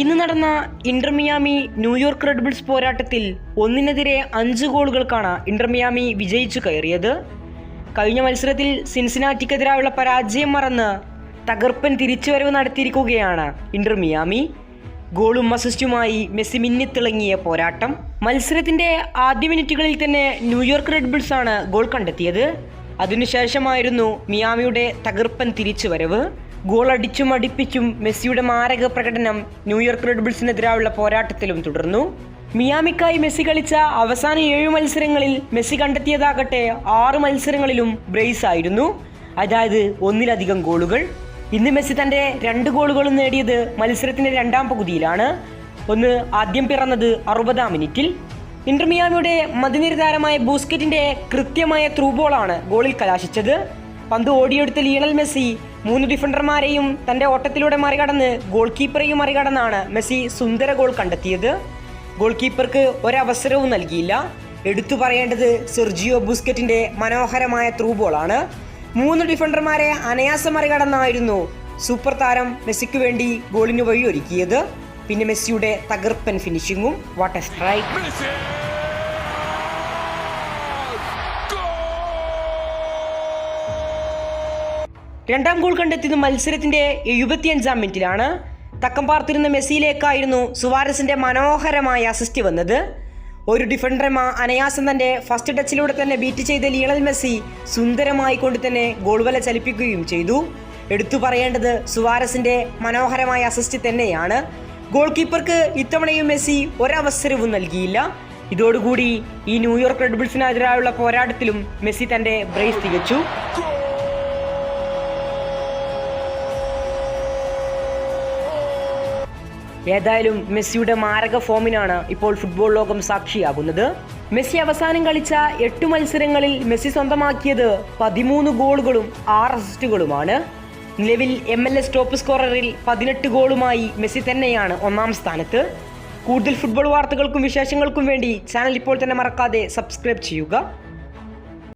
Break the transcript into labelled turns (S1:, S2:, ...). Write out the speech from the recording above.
S1: ഇന്ന് നടന്ന Inter Miami New York Red bull's പോരാട്ടത്തിൽ ഒന്നിനെതിരെ അഞ്ച് ഗോളുകൾക്കാണ് ഇന്റർമിയാമി വിജയിച്ചു കയറിയത്. കഴിഞ്ഞ മത്സരത്തിൽ സിൻസിനാറ്റിക്കെതിരായുള്ള പരാജയം മറന്ന് തകർപ്പൻ തിരിച്ചുവരവ് നടത്തിയിരിക്കുകയാണ് ഇന്റർമിയാമി ഗോളും അസിസ്റ്റുമായി മെസ്സി മിന്നിത്തിളങ്ങിയ പോരാട്ടം. മത്സരത്തിന്റെ ആദ്യ മിനിറ്റുകളിൽ തന്നെ ന്യൂയോർക്ക് റെഡ് ബുൾസ് ആണ് ഗോൾ കണ്ടെത്തിയത്. അതിനുശേഷമായിരുന്നു മിയാമിയുടെ തകർപ്പൻ തിരിച്ചുവരവ്. ഗോൾ അടിച്ചും അടിപ്പിച്ചും മെസ്സിയുടെ മാരക പ്രകടനം ന്യൂയോർക്ക് റെഡ് ബിൾസിനെതിരായുള്ള പോരാട്ടത്തിലും തുടർന്നു. മിയാമിക്കായി മെസ്സി കളിച്ച അവസാന ഏഴ് മത്സരങ്ങളിൽ മെസ്സി കണ്ടെത്തിയതാകട്ടെ ആറ് മത്സരങ്ങളിലും ബ്രേസ് ആയിരുന്നു. അതായത് ഒന്നിലധികം ഗോളുകൾ. ഇന്ന് മെസ്സി തന്റെ രണ്ട് ഗോളുകളും നേടിയത് മത്സരത്തിന്റെ രണ്ടാം പകുതിയിലാണ്. ഒന്ന് ആദ്യം പിറന്നത് അറുപതാം മിനിറ്റിൽ ഇന്റർ മിയാമിയുടെ മതിനിര താരമായ ബൂസ്കറ്റിന്റെ കൃത്യമായ ത്രൂ ബോളാണ് ഗോളിൽ കലാശിച്ചത്. പന്ത് ഓടിയെടുത്ത ലിയണൽ മെസ്സി മൂന്ന് ഡിഫൻഡർമാരെയും തന്റെ ഓട്ടത്തിലൂടെ മറികടന്ന് ഗോൾ കീപ്പറെയും മറികടന്നാണ് മെസ്സി സുന്ദര ഗോൾ കണ്ടെത്തിയത്. ഗോൾ കീപ്പർക്ക് ഒരവസരവും നൽകിയില്ല. എടുത്തു പറയേണ്ടത് സെർജിയോ ബുസ്കറ്റിന്റെ മനോഹരമായ ത്രൂ ബോളാണ് മൂന്ന് ഡിഫൻഡർമാരെ അനയാസം മറികടന്നായിരുന്നു സൂപ്പർ താരം മെസ്സിക്ക് വേണ്ടി ഗോളിന് വഴിയൊരുക്കിയത്. പിന്നെ മെസ്സിയുടെ തകർപ്പൻ ഫിനിഷിങ്ങും. What a strike! രണ്ടാം ഗോൾ കണ്ടെത്തിയത് മത്സരത്തിന്റെ എഴുപത്തിയഞ്ചാം മിനിറ്റിലാണ്. തക്കം പാർത്തിരുന്ന മെസ്സിയിലേക്കായിരുന്നു സുവാരസിന്റെ മനോഹരമായ അസിസ്റ്റ് വന്നത്. ഒരു ഡിഫൻഡർമാ അനയാസം തന്റെ ഫസ്റ്റ് ടച്ചിലൂടെ തന്നെ ബീറ്റ് ചെയ്ത ലിയണൽ മെസ്സി സുന്ദരമായി കൊണ്ട് തന്നെ ഗോൾ വല ചലിപ്പിക്കുകയും ചെയ്തു. എടുത്തു പറയേണ്ടത് സുവാരസിന്റെ മനോഹരമായ അസിസ്റ്റ് തന്നെയാണ്. ഗോൾ കീപ്പർക്ക് ഇത്തവണയും മെസ്സി ഒരവസരവും നൽകിയില്ല. ഇതോടുകൂടി ഈ ന്യൂയോർക്ക് റെഡ് ബുൾസിനെതിരായുള്ള പോരാട്ടത്തിലും മെസ്സി തന്റെ ബ്രേസ് തികച്ചു. ഏതായാലും മെസ്സിയുടെ മാരക ഫോമിനാണ് ഇപ്പോൾ ഫുട്ബോൾ ലോകം സാക്ഷിയാകുന്നത്. മെസ്സി അവസാനം കളിച്ച എട്ട് മത്സരങ്ങളിൽ മെസ്സി സ്വന്തമാക്കിയത് പതിമൂന്ന് ഗോളുകളും ആറ് അസിസ്റ്റുകളുമാണ്. നിലവിൽ എം എൽ എസ് ടോപ്പ് സ്കോററിൽ പതിനെട്ട് ഗോളുമായി മെസ്സി തന്നെയാണ് ഒന്നാം സ്ഥാനത്ത്. കൂടുതൽ ഫുട്ബോൾ വാർത്തകൾക്കും വിശേഷങ്ങൾക്കും വേണ്ടി ചാനൽ ഇപ്പോൾ തന്നെ മറക്കാതെ സബ്സ്ക്രൈബ് ചെയ്യുക.